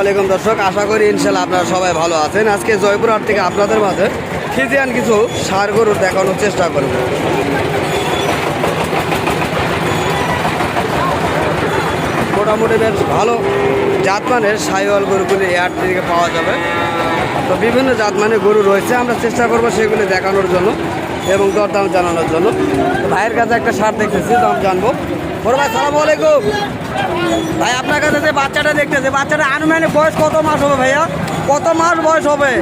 আলাইকুম দর্শক, আশা করি ইনশাল্লাহ আপনারা সবাই ভালো আছেন। আজকে জয়পুরহাট থেকে আপনাদের মাঝে ফিজিয়ান কিছু সার গরু দেখানোর চেষ্টা করব। মোটামুটি বেশ ভালো জাতমানের সাইওয়াল গরুগুলি এয়ার থেকে পাওয়া যাবে। তো বিভিন্ন জাতমানের গরু রয়েছে, আমরা চেষ্টা করব সেগুলি দেখানোর জন্য। এবং দরদাম জানানোর জন্য। ভাইয়ের কাছে একটা সার দেখতেছি দাম জানব। বড় ভাই সালাম আলাইকুম। ভাই আপনার কাছে যে বাচ্চাটা দেখতেছে বাচ্চাটা আনুমানিক বয়স কত মাস হবে ভাইয়া? কত মাস বয়স হবে?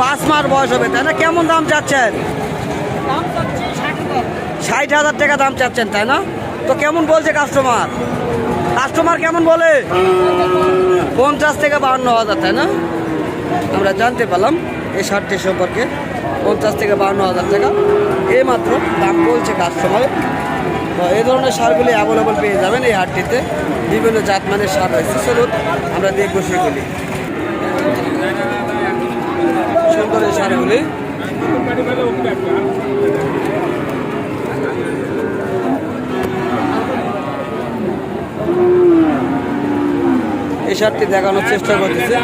পাঁচ মাস বয়স হবে তাই না? কেমন দাম চাচ্ছেন? ষাট হাজার টাকা দাম চাচ্ছেন তাই না? তো কেমন বলছে কাস্টমার কাস্টমার কেমন বলে? পঞ্চাশ থেকে বাহান্ন হাজার তাই না? আমরা জানতে পারলাম। এই শার্টটি সম্পর্কে পঞ্চাশ থেকে বাহান্ন হাজার টাকা। এইমাত্র দাম বলছে কাস্টমারে তো এই ধরনের সারগুলি অ্যাভেলেবল পেয়ে যাবেন এই হাটটিতে বিভিন্ন জাতমানের সার রয়েছে। চলুন আমরা দেখব সেগুলি। সুন্দর এই সারগুলি। শার্টটি দেখানোর চেষ্টা করতেছি।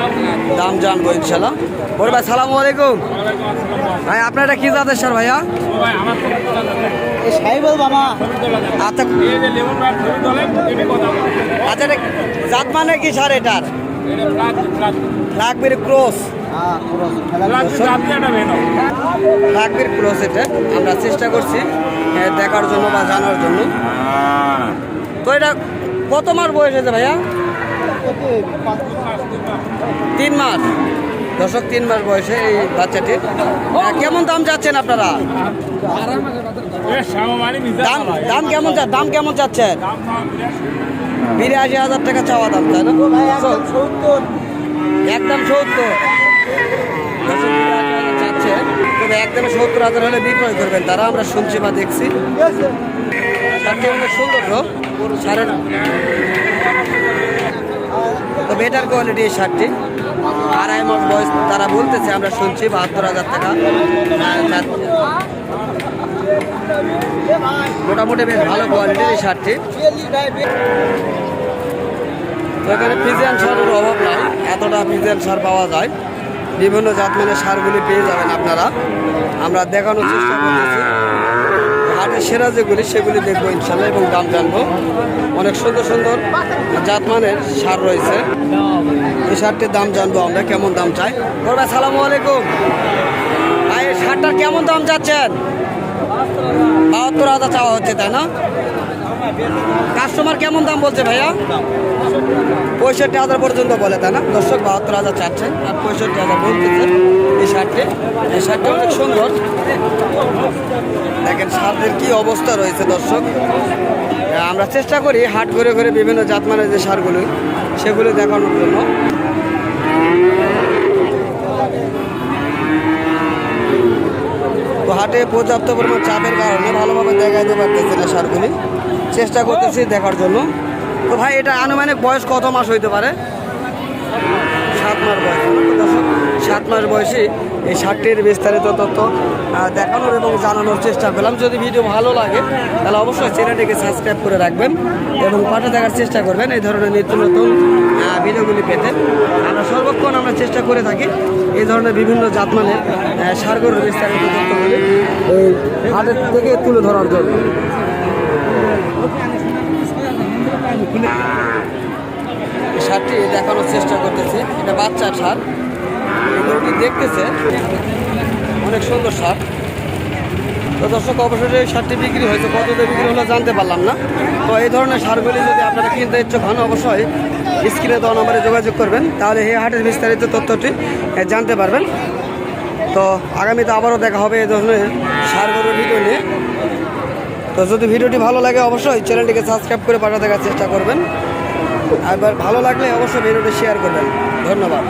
দাম জানব ইনশাল্লাহ। বড় ভাই, সালামু আলাইকুম। ভাই, আপনার এটা কি জাতের সার ভাইয়া? আচ্ছা। আচ্ছা জাত মানে কি সার এটার? লাগবির ক্রস। লাগবির ক্রস এটা। আমরা চেষ্টা করছি দেখার জন্য বা জানার জন্য। তো এটা কত মাস বয়স হয়েছে ভাইয়া? তিন মাস। দশক তিন মাস বয়সে এই বাচ্চাটির কেমন দাম যাচ্ছেন আপনারা? দাম দাম কেমন দাম কেমন চাচ্ছেন বিরাশি হাজার টাকা চাওয়া দাম তাই না? একদম সত্তর। তবে একদম সত্তর হাজার হলে বিক্রয় করবেন তারা আমরা শুনছি বা দেখছি। সুন্দর শাড়ির তো বেটার কোয়ালিটি এই শার্টটি। আড়াই মাস বয়স তারা বলতেছে, আমরা শুনছি বাহাত্তর হাজার টাকা। মোটামুটি বেশ ভালো কোয়ালিটির এই শার্টটি। তো এখানে ফিজিয়ান সারের অভাব নাই, এতটা ফিজিয়ান সার পাওয়া যায়। বিভিন্ন জাতমানের সারগুলি পেয়ে যাবেন আপনারা। আমরা দেখানোর চেষ্টা করতেছি। হাটের সেরা যেগুলি, সেগুলি দেখব ইনশাল্লাহ এবং দাম জানব। অনেক সুন্দর সুন্দর জাতমানের সার রয়েছে। এই সারটির দাম জানব আমরা, কেমন দাম চাই? বড় সালামু আলাইকুম। ভাই, এই সারটার কেমন দাম চাচ্ছেন বাহাত্তর হাজার চাওয়া হচ্ছে, তাই না? কাস্টমার কেমন দাম বলছে ভাইয়া? পঁয়ষট্টি হাজার পর্যন্ত বলে, তাই না? দর্শক, বাহাত্তর হাজার চাচ্ছেন, আর পঁয়ষট্টি হাজার বলতেছে এই শার্টটি এই শার্টটি অনেক সুন্দর। দেখেন সারদের কি অবস্থা রয়েছে দর্শক। আমরা চেষ্টা করি হাট ঘুরে ঘুরে বিভিন্ন জাতমানের যে সারগুলি সেগুলি দেখানোর জন্য। তো হাটে পর্যাপ্ত পরিমাণ চাপের কারণে ভালোভাবে দেখাইতে পারতেছে না সারগুলি। চেষ্টা করতেছি দেখার জন্য। তো ভাই এটা আনুমানিক বয়স কত মাস হইতে পারে? সাত মাস বয়স। দর্শক, সাত মাস বয়সে এই শার্টটির বিস্তারিত তথ্য দেখানোর এবং জানানোর চেষ্টা করলাম। যদি ভিডিও ভালো লাগে তাহলে অবশ্যই চ্যানেলটিকে সাবস্ক্রাইব করে রাখবেন এবং পাশে দেখার চেষ্টা করবেন। এই ধরনের নিত্য নতুন ভিডিওগুলি পেতে। আমরা সর্বক্ষণ আমরা চেষ্টা করে থাকি এই ধরনের বিভিন্ন জাতমানের আহ, সারগরুর বিস্তারিত তথ্যগুলি এই থেকে তুলে ধরার জন্য। সারটি দেখানোর চেষ্টা করতেছে। এটা বাচ্চার সার। দেখতেছে অনেক সুন্দর সার। তো দর্শক অবশ্যই এই সারটি বিক্রি হয়েছে। কততে বিক্রি হলো জানতে পারলাম না। তো এই ধরনের সারগুলি যদি আপনারা কিনতে ইচ্ছুক হন, অবশ্যই স্ক্রিনে দেওয়া নম্বরে যোগাযোগ করবেন। তাহলে এই হাটের বিস্তারিত তথ্যটি জানতে পারবেন। তো আগামীতে আবারও দেখা হবে এই ধরনের সারগরুর ভিডিও নিয়ে। তো যদি ভিডিওটি ভালো লাগে, অবশ্যই চ্যানেলটিকে সাবস্ক্রাইব করে পাঠা দেখার চেষ্টা করবেন। আর ভালো লাগলে অবশ্যই ভিডিওটি শেয়ার করবেন। ধন্যবাদ।